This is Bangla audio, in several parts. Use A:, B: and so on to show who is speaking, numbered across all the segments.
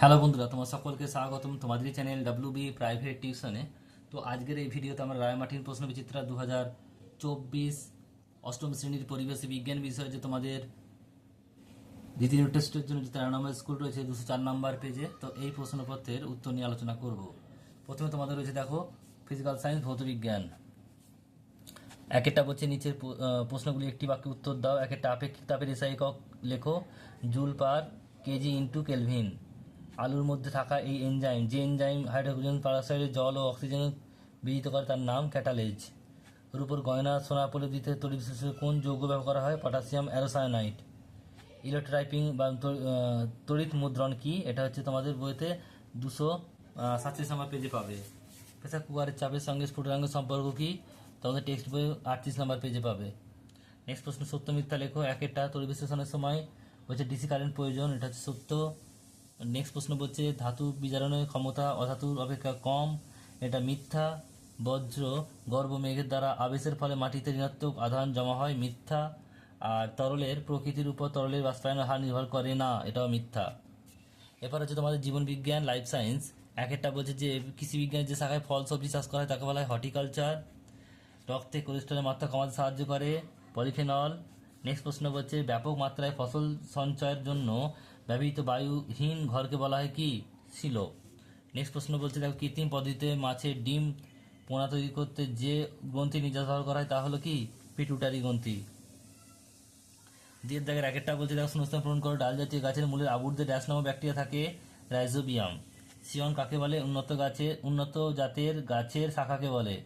A: হ্যালো বন্ধুরা, তোমার সকলকে স্বাগতম। তোমাদের চ্যানেল ডাব্লিউ বি প্রাইভেট টিউশনে তো আজকের এই ভিডিওতে আমরা রায়মাটির প্রশ্ন বিচিত্রা দু চব্বিশ অষ্টম শ্রেণির পরিবেশ বিজ্ঞান বিষয়ে যে তোমাদের দ্বিতীয় টেস্টের জন্য যে তেরো নম্বর স্কুল রয়েছে, দুশো চার নম্বর পেজে তো এই প্রশ্নপত্রের উত্তর নিয়ে আলোচনা করব। প্রথমে তোমাদের রয়েছে, দেখো ফিজিক্যাল সায়েন্স ভৌত বিজ্ঞান এক একটা বলছে নিচের প্রশ্নগুলি একটি বাক্যে উত্তর দাও। এক একটা আপেক্ষিক তাপের এসআই একক লেখো, joule per KG into kelvin. আলুর মধ্যে থাকা এই এনজাইম যে এনজাইম হাইড্রোজেন পারাক্সাইডে জল ও অক্সিজেন বিহিত করে তার নাম ক্যাটালেজ এর উপর গয়না, সোনা দিতে তড়িৎ বিশ্লেষণে কোন যৌগ ব্যবহার করা হয় পটাশিয়াম অ্যারোসায়ানাইট ইলেকট্রাইপিং বা তড়িৎ মুদ্রণ কি? এটা হচ্ছে তোমাদের বইতে দুশো সাতত্রিশ নম্বর পেজে পাবে। প্রেসার কুকারের চাপের সঙ্গে স্ফুটনাঙ্গের সম্পর্ক কি? তোমাদের টেক্সট বই আটত্রিশ নম্বর পেজে পাবে। নেক্সট প্রশ্ন, সত্য মিথ্যা লেখো। এক একটা তড়িৎ বিশ্লেষণের সময় হচ্ছে ডিসি কারেন্ট প্রয়োজন। এটা হচ্ছে সত্য। নেক্সট প্রশ্ন বলছে, ধাতু বিজারণের ক্ষমতা অধাতুর অপেক্ষা কম, এটা মিথ্যা। বজ্র গর্ভ মেঘের দ্বারা আবেশের ফলে মাটিতে ঋণাত্মক আধান জমা হয়, মিথ্যা। আর তরলের, প্রকৃতির উপর তরলের বাষ্পায়নের হার নির্ভর করে না, এটাও মিথ্যা। এরপর হচ্ছে তোমাদের জীবন বিজ্ঞান লাইফ সায়েন্স এক একটা বলছে যে, কৃষি বিজ্ঞানের যে শাখায় ফল, সবজি চাষ করা হয়, তাকে বলা হয় হর্টিকালচার। রক্তে কোলেস্ট্রলের মাত্রা কমাতে সাহায্য করে, পলিফেনল। নেক্সট প্রশ্ন বলছে, ব্যাপক মাত্রায় ফসল সঞ্চয়ের জন্য ব্যবহৃত বায়ুহীন ঘরকে বলা হয় কি? ছিল নেক্সট প্রশ্ন বলছে, দেখো, কৃত্রিম পদ্ধতিতে মাছের ডিম পোনা তৈরি করতে যে গ্রন্থি ব্যবহার করা হয় তা হলো কি? পিটুটারি গ্রন্থি। দিয়ে দেখে র্যাকেটটা বলছে, দেখো শূন্যস্থান পূরণ করো, ডাল জাতীয় গাছের মূলের আবুর্দে ড্যাশ নামক ব্যাকটেরিয়া থাকে, রাইজোবিয়াম। সিয়ন কাকে বলে? উন্নত গাছের, উন্নত জাতের গাছের শাখাকে বলে।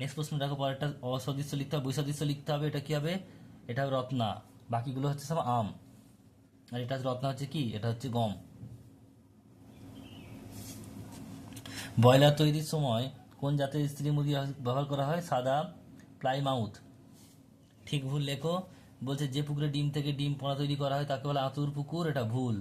A: নেক্সট প্রশ্ন, দেখো, পরেরটা অসদৃশ্য লিখতে হবে, বৈসদৃশ্য লিখতে হবে, এটা কি হবে? এটা হবে রত্না। বাকিগুলো হচ্ছে সব আম। আর এটা রত্না হচ্ছে কি? এটা হচ্ছে গম। ব্রয়লার তৈরির সময় কোন জাতের স্ত্রী মুরগি ব্যবহার করা হয়? সাদা প্লাইমাউথ। ঠিক ভুল লেখো। বলছে যে পুকুরে ডিম থেকে ডিম পোনা তৈরি করা হয়, তাকে বলে আতুর পুকুর, এটা ভুল।